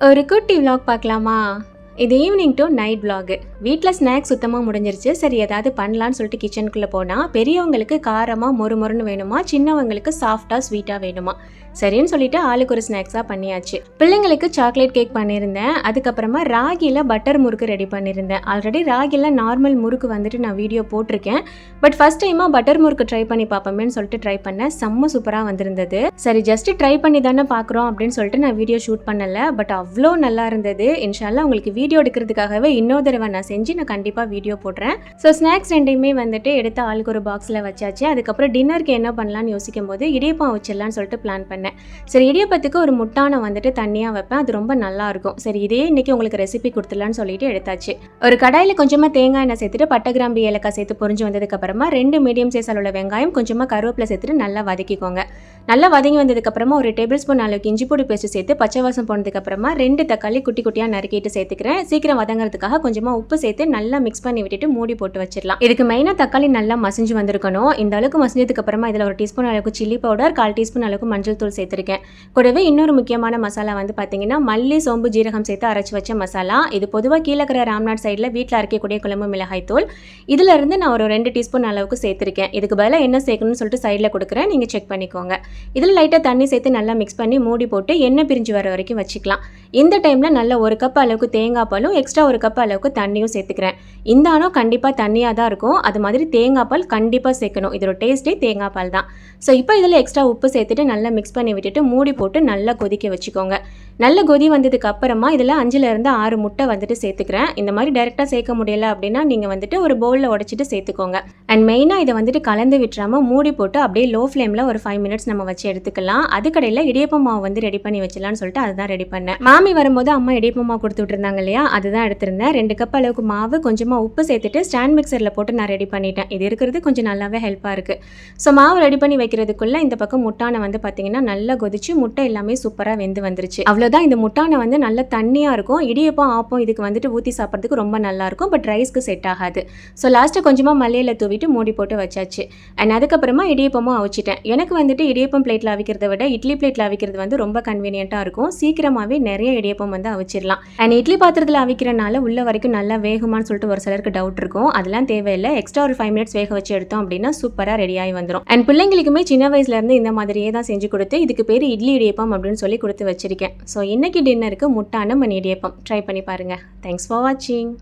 ஒரு குட்டி விலாக் பார்க்கலாமா? இது ஈவினிங் டு நைட் விலாகு வீட்டில் ஸ்நாக்ஸ் சுத்தமாக முடிஞ்சிருச்சு. சரி ஏதாவது பண்ணலான்னு சொல்லிட்டு கிச்சனுக்குள்ளே போனால் பெரியவங்களுக்கு காரமாக மொறு மொறுன்னு வேணுமா? சின்னவங்களுக்கு சாஃப்டாக ஸ்வீட்டாக வேணுமா? சரின்னு சொல்லிட்டு ஆளுக்கு ஒரு ஸ்நாக்ஸாக பண்ணியாச்சு. பிள்ளைங்களுக்கு சாக்லேட் கேக் பண்ணியிருந்தேன். அதுக்கப்புறமா ராகியில் பட்டர் முறுக்கு ரெடி பண்ணியிருந்தேன். ஆல்ரெடி ராகியில் நார்மல் முறுக்கு வந்துட்டு நான் வீடியோ போட்டிருக்கேன். பட் ஃபஸ்ட் டைமாக பட்டர் முறுக்கு ட்ரை பண்ணி பார்ப்போமேன்னு சொல்லிட்டு ட்ரை பண்ணேன். செம்ம சூப்பராக வந்திருந்தது. சரி ஜஸ்ட் ட்ரை பண்ணி தானே பார்க்குறோம் அப்படின்னு சொல்லிட்டு நான் வீடியோ ஷூட் பண்ணலை. பட் அவ்வளோ நல்லா இருந்தது. இன்ஷால்லாம் உங்களுக்கு வீடியோ வீடியோ எடுக்கிறதுக்காகவே இன்னொரு தடவை நான் செஞ்சு நான் கண்டிப்பாக வீடியோ போடுறேன். ஸோ ஸ்நாக்ஸ் ரெண்டையுமே வந்துட்டு எடுத்து ஆளுக்கு ஒரு பாக்ஸில் வச்சாச்சு. அதுக்கப்புறம் டின்னருக்கு என்ன பண்ணலாம்னு யோசிக்கும் போது இடியப்பம் வச்சிடலான்னு சொல்லிட்டு பிளான் பண்ணேன். சரி இடியப்பத்துக்கு ஒரு முட்டானை வந்துட்டு தனியாக வைப்பேன். அது ரொம்ப நல்லா இருக்கும் சரி இதே இன்னைக்கு உங்களுக்கு ரெசிபி கொடுத்துடலான்னு சொல்லிட்டு எடுத்தாச்சு. ஒரு கடாயில் கொஞ்சமாக தேங்காய் எண்ணெய் சேர்த்துட்டு பட்டை கிராம்பு ஏலக்காய் சேர்த்து பொரிஞ்சு வந்ததுக்கப்புறமா ரெண்டு மீடியம் சைஸ் உள்ள வெங்காயம் கொஞ்சமாக கருவேப்பிலை சேர்த்துட்டு நல்லா வதக்கிக்கோங்க. நல்லா வதங்கி வந்ததுக்கப்புறமா ஒரு டேபிள் ஸ்பூன் அளவுக்கு இஞ்சி பொடி பேஸ்ட் சேர்த்து பச்சை வாசம் போனதுக்கப்புறமா ரெண்டு தக்காளி குட்டி குட்டியாக நறுக்கிட்டு சேர்த்துக்கிறேன். சீக்கிரம் வதங்குறதுக்காக கொஞ்சமாக உப்பு சேர்த்து நல்லா மிக்ஸ் பண்ணி விட்டுட்டு மூடி போட்டு வச்சிடலாம். இதுக்கு மெயினாக தக்காளி நல்லா மசிஞ்சு வந்திருக்கணும். இந்த அளவுக்கு மசிஞ்சதுக்கு அப்புறமா இதில் ஒரு டீஸ்பூன் அளவுக்கு சில்லி பவுடர் கால் டீஸ்பூன் அளவுக்கு மஞ்சள் தூள் சேர்த்துருக்கேன். கூடவே இன்னொரு முக்கியமான மசாலா வந்து பார்த்தீங்கன்னா மல்லி சோம்பு ஜீரகம் சேர்த்து அரைச்சி வச்ச மசாலா. இது பொதுவாக கீழே இருக்கிற ராம்நாட் சைடில் வீட்டில் அரைக்கக்கூடிய குழம்பு மிளகாய் தூள். இதுலருந்து நான் ஒரு ரெண்டு டீஸ்பூன் அளவுக்கு சேர்த்துருக்கேன். இதுக்கு பதிலாக என்ன சேர்க்கணும்னு சொல்லிட்டு சைடில் கொடுக்குறேன். நீங்கள் செக் பண்ணிக்கோங்க. இதில் லைட்டாக தண்ணி சேர்த்து நல்லா மிக்ஸ் பண்ணி மூடி போட்டு எண்ணெய் பிரிஞ்சு வர வரைக்கும் வச்சுக்கலாம். இந்த டைமில் நல்ல ஒரு கப் அளவுக்கு தேங்காய் பாலும் எக்ஸ்ட்ரா ஒரு கப் அளவுக்கு தண்ணியும் சேர்த்துக்கிறேன். இந்த ஆணம் கண்டிப்பாக தண்ணியாக தான் இருக்கும். அது மாதிரி தேங்காய் பால் கண்டிப்பாக சேர்க்கணும். இதோட டேஸ்ட்டே தேங்காய் பால் தான். ஸோ இப்போ இதில் எக்ஸ்ட்ரா உப்பு சேர்த்துட்டு நல்லா மிக்ஸ் பண்ணி விட்டுட்டு மூடி போட்டு நல்லா கொதிக்க வச்சுக்கோங்க. நல்ல கொதி வந்ததுக்கு அப்புறமா இதில் அஞ்சுலருந்து ஆறு முட்டை வந்துட்டு சேர்த்துக்கிறேன். இந்த மாதிரி டைரெக்டாக சேர்க்க முடியல அப்படின்னா நீங்கள் வந்துட்டு ஒரு பவுலில் உடச்சிட்டு சேர்த்துக்கோங்க. அண்ட் மெயினாக இதை வந்துட்டு கலந்து விட்டுறாமல் மூடி போட்டு அப்படியே லோ ஃப்ளேமில் ஒரு ஃபைவ் மினிட்ஸ் நம்ம வச்சு எடுத்துக்கலாம். அதுக்கடையில் இடியப்ப மாவு வந்து ரெடி பண்ணி வச்சலாம்னு சொல்லிட்டு அதுதான் ரெடி பண்ணேன். மாமி வரும்போது அம்மா இடியப்ப மாவு கொடுத்து விட்டுருந்தாங்க இல்லையா? அதுதான் எடுத்திருந்தேன். ரெண்டு கப் அளவுக்கு மாவு கொஞ்சமாக உப்பு சேர்த்துட்டு ஸ்டாண்ட் மிக்சரில் போட்டு நான் ரெடி பண்ணிட்டேன். இது இருக்கிறது கொஞ்சம் நல்லாவே ஹெல்ப்பாக இருக்குது ஸோ மாவு ரெடி பண்ணி வைக்கிறதுக்குள்ளே இந்த பக்கம் முட்டானை வந்து பார்த்தீங்கன்னா நல்லா கொதிச்சு முட்டை எல்லாமே சூப்பராக வெந்து வந்துருச்சு. அவ்வளோதான் இந்த முட்டானை வந்து நல்ல தண்ணியாக இருக்கும். இடியப்பம் ஆப்பம் இதுக்கு வந்துட்டு ஊற்றி சாப்பிட்றதுக்கு ரொம்ப நல்லாயிருக்கும் பட் ரைஸ்க்கு செட் ஆகாது. ஸோ லாஸ்ட்டு கொஞ்சமாக மல்லியில் தூவிட்டு மூடி போட்டு வச்சாச்சு. அண்ட் அதுக்கப்புறமா இடியப்பமும் அவிச்சிட்டேன். எனக்கு வந்துட்டு இடியப்பம் பிளேட்டில் அவிக்கிறத விட இட்லி பிளேட்டில் அவிக்கிறது வந்து ரொம்ப கன்வீனியண்ட்டாக இருக்கும். சீக்கிரமாகவே நிறைய இடியப்பம் வந்து அவிச்சிடலாம். அண்ட் இட்லி பாத்திரத்தில் அவிக்கிறனால உள்ள வரைக்கும் நல்லா வேகுமான்னு சொல்லிட்டு ஒரு சிலருக்கு டவுட் இருக்கும். அதெல்லாம் தேவையில்லை. எக்ஸ்ட்ரா ஒரு ஃபைவ் மினிட்ஸ் வேக வச்சு எடுத்தோம் அப்படின்னா சூப்பராக ரெடியாகி வந்துடும் அண்ட் பிள்ளைங்களுக்குமே சின்ன வயசுலேருந்து இந்த மாதிரியே தான் செஞ்சு கொடுத்து இதுக்கு பேர் இட்லி இடியப்பம் அப்படின்னு சொல்லி கொடுத்து வச்சிருக்கேன். ஸோ இன்னைக்கு டின்னருக்கு முட்டான மணி இடியப்பம். ட்ரை பண்ணி பாருங்கள் தேங்க்ஸ் ஃபார் வாட்சிங்